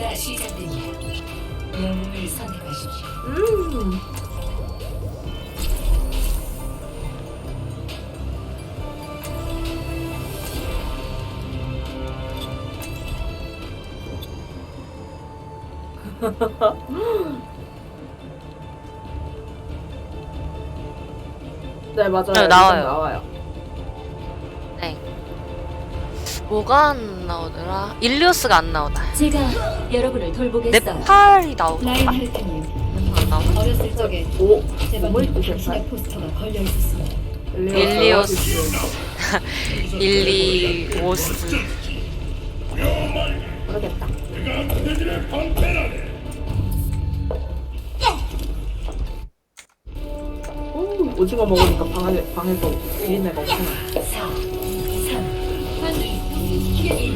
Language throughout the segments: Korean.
전투가 시작됩니다. 영웅을 선택하십시오. 음. 네 맞아요. 네, 나와요. 나와요. 뭐가 안 나오더라? 일리오스가 안 나오다. 제가 여러분을 돌보겠어요. 네팔이 나오고 라인 안. 어렸을 적에 오. 제 신의 포스터가 걸려 있었습니다. 일리오스. 일리오스. 모르겠다. 오, 오징어 먹으니까 방에, 방에서 비린내가 엄청 나. 4, 3, 1.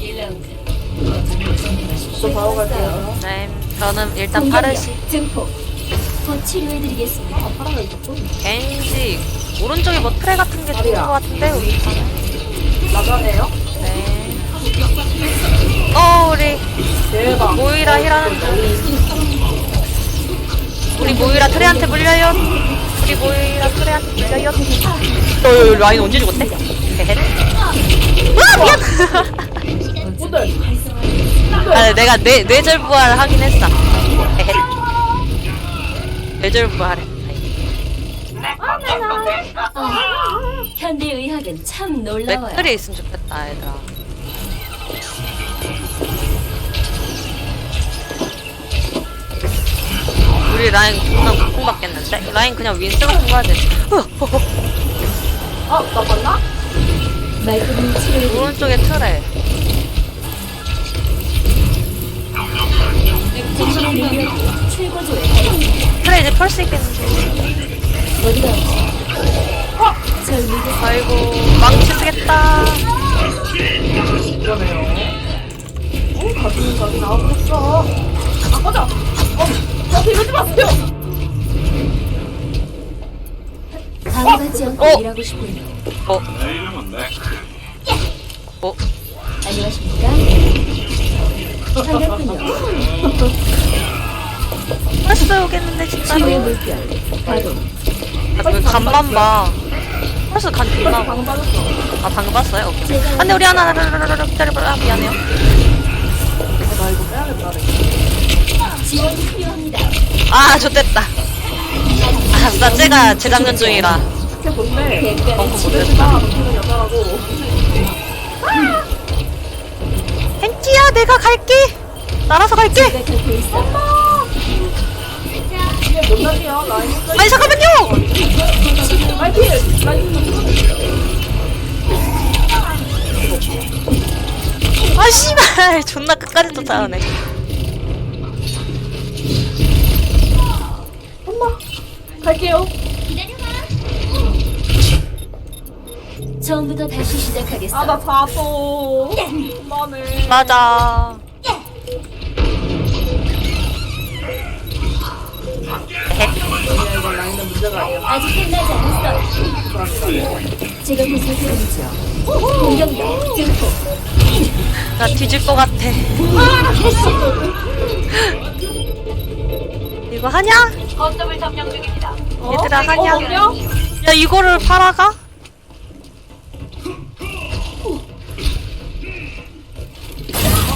1라운드. 거점을 선택하십시오. 저 바로 갈게요. 네. 저는 일단 파르시. 증폭. 곧 치료해드리겠습니다. 아, 파라가 있었군. 겐지. 오른쪽에 뭐 트레 같은 게 좋은. 것 같은데 우리. 나가네요? 네. 어 우리 대박. 모이라 힐하는 중. 우리 모이라 트레한테 물려요. 우리 모이라 트레한테 물려요. 어, 어, 라인 언제 죽었대? 헤헤. 아 미안. 오늘 아 내가 뇌 뇌절 부활 하긴 했어. 헤헤. 뇌절 부활해. 현대의학은 참 놀라워요. 맥클이 있으면 좋겠다 얘들아. 우리 라인 존나 고통받겠는데? 라인 그냥 윈스 같은 거 해야 돼. 어, 나 봤나? 말끔히. 오른쪽에 틀에. 최고조에 틀에 이제 펼수 있겠는데. 어디가 절 믿으세요. 아이고 망치 쓰겠다. 이거네요. 오, 가슴이 가슴 나와버렸어. 아, 꺼져! 어, 저 이러지 마세요! 방해받지 않고 어. 일하고 싶군요. 어. 어. 안녕하십니까? 반갑군요. 펄스 오겠는데 진짜로. 치유의 물결 가동. 아, 그 간만 봐. 펄스 간 존나. 방금 빠졌어. 아 방금 봤어요? 오케이. 안돼 우리 하나 기다려봐. 아, 미안해요. 나 이거 빼야겠다. 그래. 지원이 필요합니다. 아 좋됐다. 아싸 쟤가 재작년 중이라. 대가를 방금 집에서 나가는 여자라고. 헨지야 내가 갈게. 날아서 갈게. 이게 뭔 날이야? 라인 아니 잠깐만요. 아 씨발 존나 끝까지 쫓아오네. 엄마! 갈게요. 처음부터 다시 시작하겠어. 아, 나 자서. 그만해. 맞아. 끝나지 않았어. 제가 보살펴드리죠. 공격력 증폭. 나 뒤질 것 같아. 이거 하냐? 어? 얘들아, 하냐? 어, 먹여? 야 이거를 팔아가?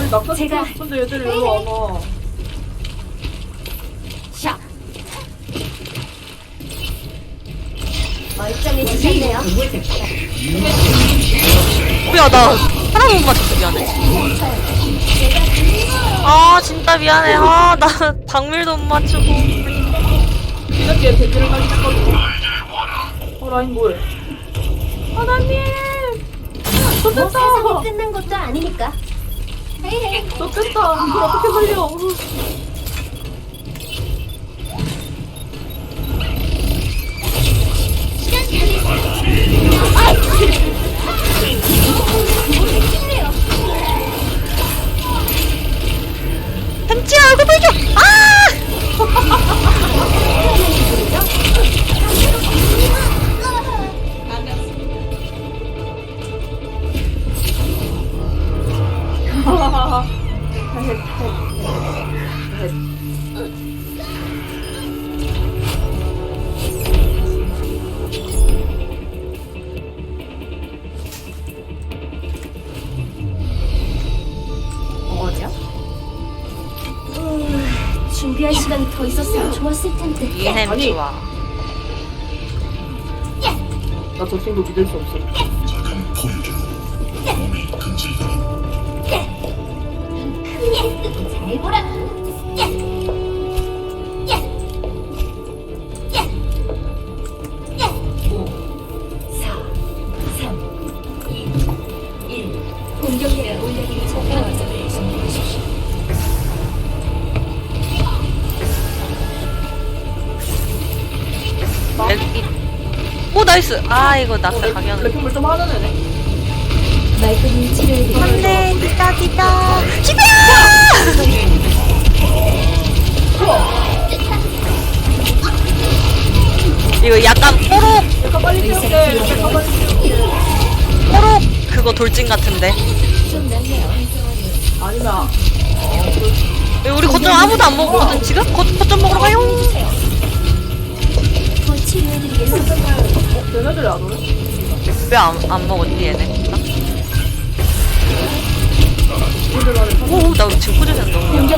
아니, 낙타 제가-. 싶은데 얘들 일로 와봐. 샷. 멀쩡해지셨네요. 뭐야 나 하나 못 맞췄어 미안해. 아 진짜 미안해. 아 나 박밀도 못 맞추고. 이렇게 대기를 하긴 했거든. 어, 라인 뭐해? 하나님! 뭐 좋겠다! 세상이 끝난 것도 아니니까. 헤이. 좋겠다! 이걸 어떻게 살려? 햄찌야 얼굴 보여줘. 아! 어디야? 준비할 시간이 더 있었으면 좋았을 텐데. 이햄 아니. 좋아. 나 저 친구 믿을 수 없어. 잘 보라. 공격력을 올려드리기 전에 준비하십시오. 여기. 오 나이스. 아 이거 낙사 강연. 블랙핑볼 좀 하는 애네. 말끔히 치료해드리기 안돼 기다 기다. 돌진 같은데. 아니면 왜 우리 거점 아무도 안 먹었거든 지금? 거, 거점 먹으러 가요. 어, 얘네들이 안안안 먹었지 얘네? 얘들 안에 오, 나 지금 꾸준히 너무.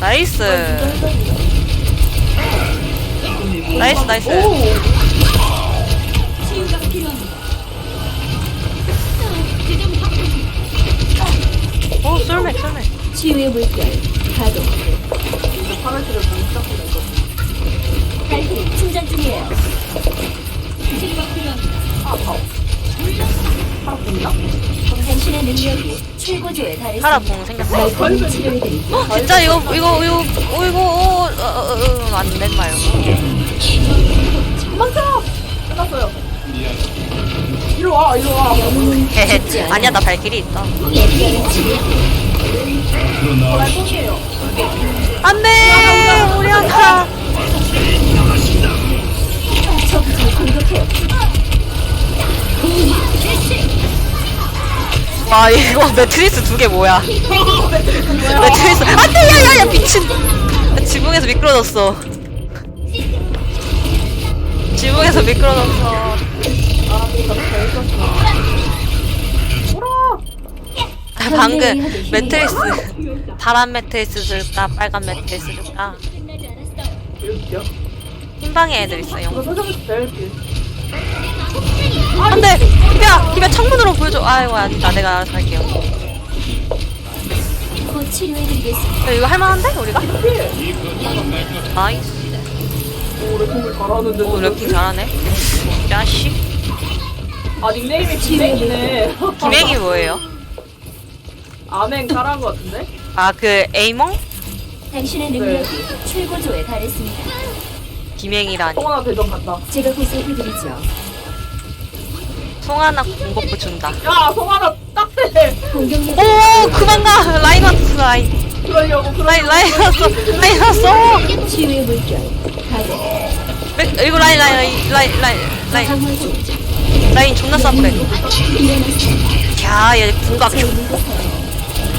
나이스. 나이스 나이스. 오! 오 쏠맥 쏠맥. 치유의 물결 가동. 파란색을 보기 시작하는 거. 달팽이 충전 중이에요. 아, 아파. 파란 보이나? 당신의 능력이 최고조에 달했습니다. 파라 봉 생겼어. 말끔히 치료해드릴게요. 어, 진짜 이거 이거 이거 어 이거 어, 어, 어, 어, 안된 말고. 도망쳐! 끝났어요. 이리 와, 이리 와. 헤헤. 아니야 나 발길이. 날 뽕이에요. 안돼 우리 공격해요. 와 이거 매트리스 두 개 뭐야? 매트리스 안 돼 야 야 야 미친. 나 지붕에서 미끄러졌어. 지붕에서 미끄러졌어. 아. 오라! 아, 방금 매트리스 파란 매트리스 줄까 빨간 매트리스 줄까? 흰방에 애들 설정해서 내릴게. 안돼 희비야 희비야 창문으로 보여줘 아이고 아니다 내가 알아서 할게요. 야, 이거 할만한데 우리가? 필! 나이스 오, 래핑볼 잘하는데. 오 래핑 잘하네 야씨 아, 닉네임이 김행이네. 김행이 뭐예요? 아맹 잘한 것 같은데? 아 그 에이몽? 당신의 능력이 최고조에 달했습니다. 김행이라니 송하나 대전 간다. 제가 보살펴드리죠. 송하나 공복부 준다 야, 송하나 딱 대! 공격력 오 그만 가 라인 왔어 라인 그러려고, 그러려고. 라인 라인 왔어 라인 왔어 치유의 물결 가동. 맥- 이거 라인 라인 라인 라인 라인 라인 강화 중. 라인 존나 싸구래 일어났습니다. 야얘 궁각.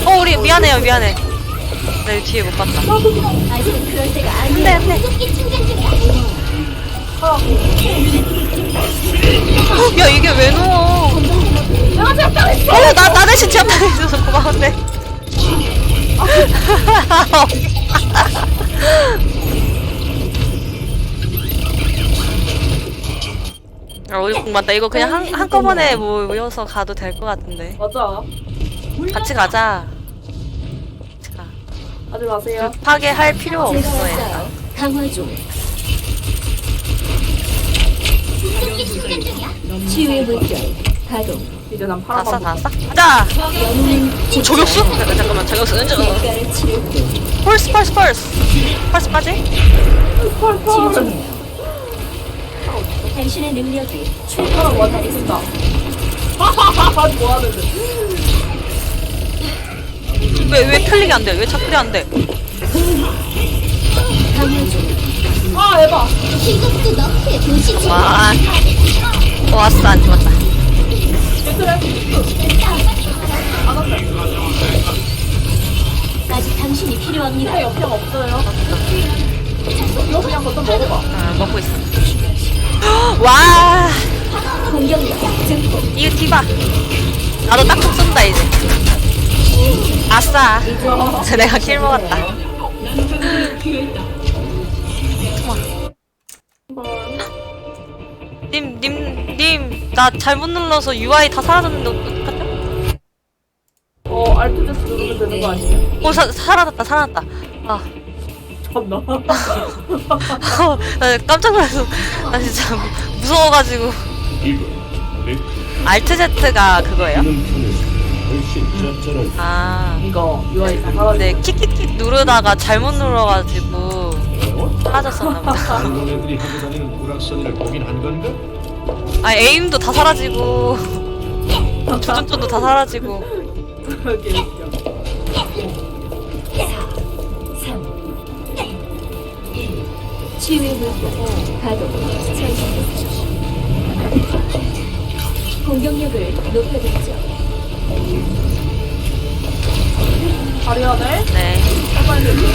어 우리 미안해요 미안해 나 이거 뒤에 못 봤다 때가 아니에요. 안돼 안돼 야 이게 왜 누워 제압당했어! 어나 나 대신 제압당해줘서 고마운데 아 우리 공 맞다 이거 그냥 한, 한꺼번에 뭐 모여서 가도 될 것 같은데 맞아. 같이 가자 같이 가 하지 마세요. 급하게 할 필요 없어 얘. 강화 중. 치유의 물결 가동. 이제 난다 쌌, 파란만 다 쌌? 가자! 오, 저격수? 잠깐, 잠깐만, 저격수 물결을 치료해. 펄스, 펄스, 펄스! 펄스까지? 펄, 치유. 중이에요. 당신의 능력이 달했습니다. 쓴다. 하하하하, 뭐 하는데. 왜, 왜 클릭이 안 돼? 왜 차클이 안 돼? 아, 에바. 이것도 너의 도시지. 와. 어, 왔어, 안 죽었다. 얘들아. 안 한다. 필요합니다. 해 옆에 없어요. 이거 그냥 걷다 먹어봐. 아, 먹고 있어. 와. 이거 디바. 나도 딱총 쏜다, 이제. 아싸. 내가 킬 먹었다. 님, 님, 님, 나 잘못 눌러서 UI 다 사라졌는데 어떡하죠? 어, 알트제스 누르면 되는 거 아니에요? 어, 사, 사라졌다, 살아났다. 아, 참나. 나 깜짝 놀라서, 나 진짜 무서워가지고. 이거 내 알트 Z가 그거예요? 아. 이거 UI 다 사라져. 네, 킥킥킥 누르다가 잘못 눌러가지고 어? 사라졌었나 보다. 다른 애들이 하고 다니는 오락선이를 보긴 한 건가? 아, 에임도 다 사라지고, 조준점도 다 사라지고. 그게 웃겨. 3, 1. 치유의 물결 가동. 천상 공격력을 높여드리죠. 발휘해야 돼? 네.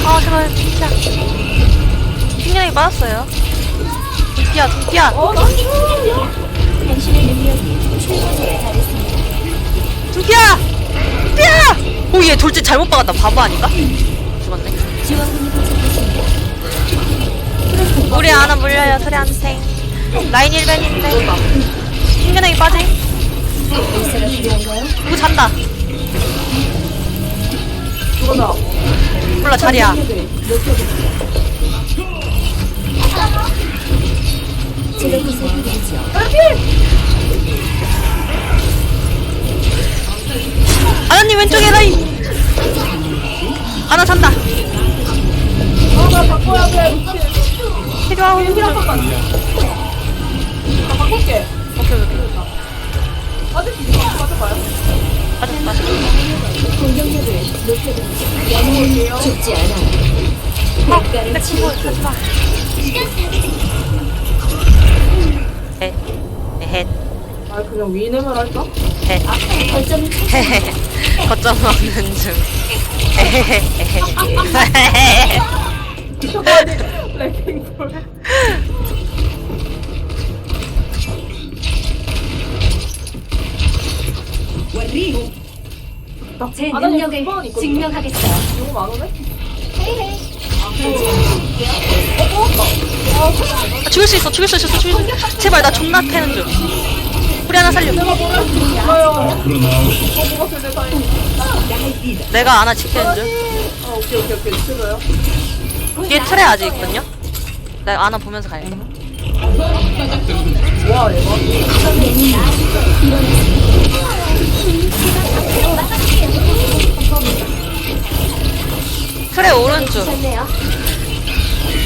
아, 제발, 진짜. 신경이 빠졌어요. 둠피야, 둠피야. 어. 당신의 능력이. 둠피야! 둠피야! 오, 얘 돌진 잘못 박았다. 바보 아닌가? 죽었네. 지원군이. 우리 하나 물려요, 소리한테. 라인 1ben인데. 신경이 빠짐. 의사가 필요한가요? 누구 잔다. 몰라, 자리야. 아나님 왼쪽에 라인. 아나 잔다. 아, 나 바꿔야 돼. 미친. 필요하고. 힐한 번만. 나 바꿀게. 오케이, 오케이. 아직 이거 가져가요. 맞아, 맞아. 공격력을 높여드리죠. 영웅은 죽지 않아. 대가를 치르고 헷. 헷. 아, 그냥 위nem을 할까? 헷. 거점을 헤헤헤. 거점 먹는 중. 헤헤헤헤. 아니, 블랙핑볼. 제 아, 나 능력을 이거 두번 있거든요. 증명하겠어요. 이거? 아, 죽일 수 있어, 죽일 수 있어, 죽일 수 있어. 제발, 나 존나 패는 중. 우리 하나 살려. 어, 뭐가 사이. 내가 하나 지키는 중. 아, 오케이, 오케이, 오케이. 들어요. 뒤에 틀에 아직 있거든요? 내가 하나 보면서 얘가. 틀에 오른쪽.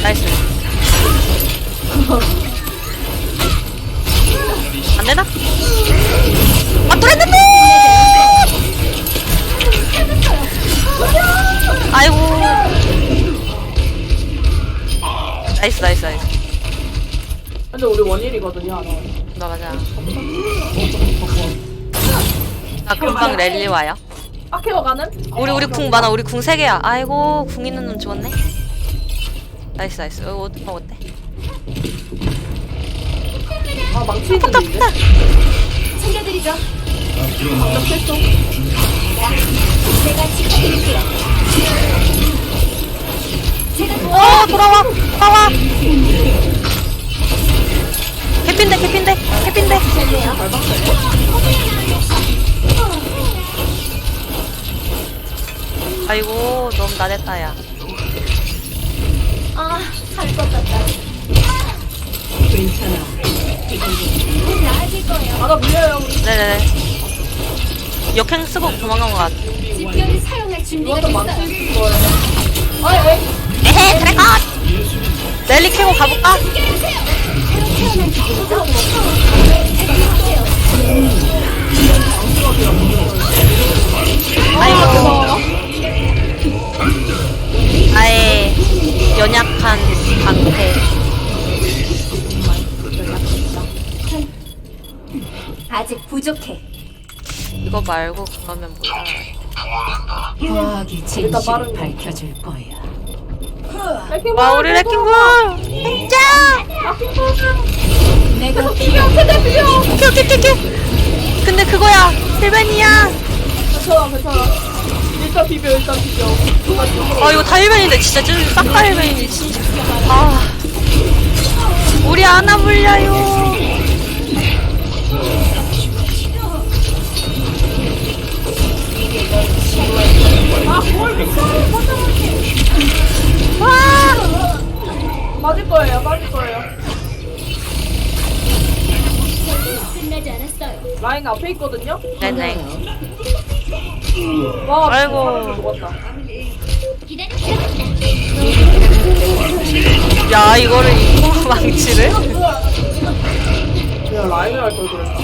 나이스. 안 되나? 아, 또 했는데! 나이스, 나이스, 나이스. 근데 우리 원일이거든요, 하나. 나 맞아. 아, 금방 랠리 와요. 아케어 가는? 우리, 우리 궁 많아. 우리 궁 3개야. 아이고, 궁 있는 놈 죽었네. 나이스, 나이스. 어, 어, 어때? 아, 망치 있는데, 이제? 챙겨드리죠. 방금 제가 지켜드릴게요. 제가 어, 돌아와! 돌아와! 개핀데, 개핀데, 개핀데. 아이고, 너무 나댔다, 야. 아, 할것 같다. 아, 나 밀려요, 우리. 네네네. 역행 쓰고 도망간 것 같아. 집결을 사용할 준비가 이것도 거예요. 아, 에이. 에헤, 트래커! 랠리 캐고 가볼까? 아이고. 아예 연약한 방패. 아직 부족해. 이거 말고 그러면 뭐야? 과학이 진실을. 밝혀줄 거야. 레킹볼, 와 우리 레킹볼 짱! 내가 비벼, 최대 비벼. 오케이 오케이 오케이 오케이. 근데 그거야. 힐벤이야. 괜찮아, 괜찮아. 일단 비벼, 일단 비벼. 아 이거 다 힐벤인데 진짜 싹다 힐벤이지 진짜. 아. 우리 아나 물려요 거예요, 맞을 거예요. 끝나지 않았어요. 라인 앞에 있거든요. 네네 와, 아이고. 사람들. 야 이거를 이 망치를 그냥 라인을 할걸 그랬다.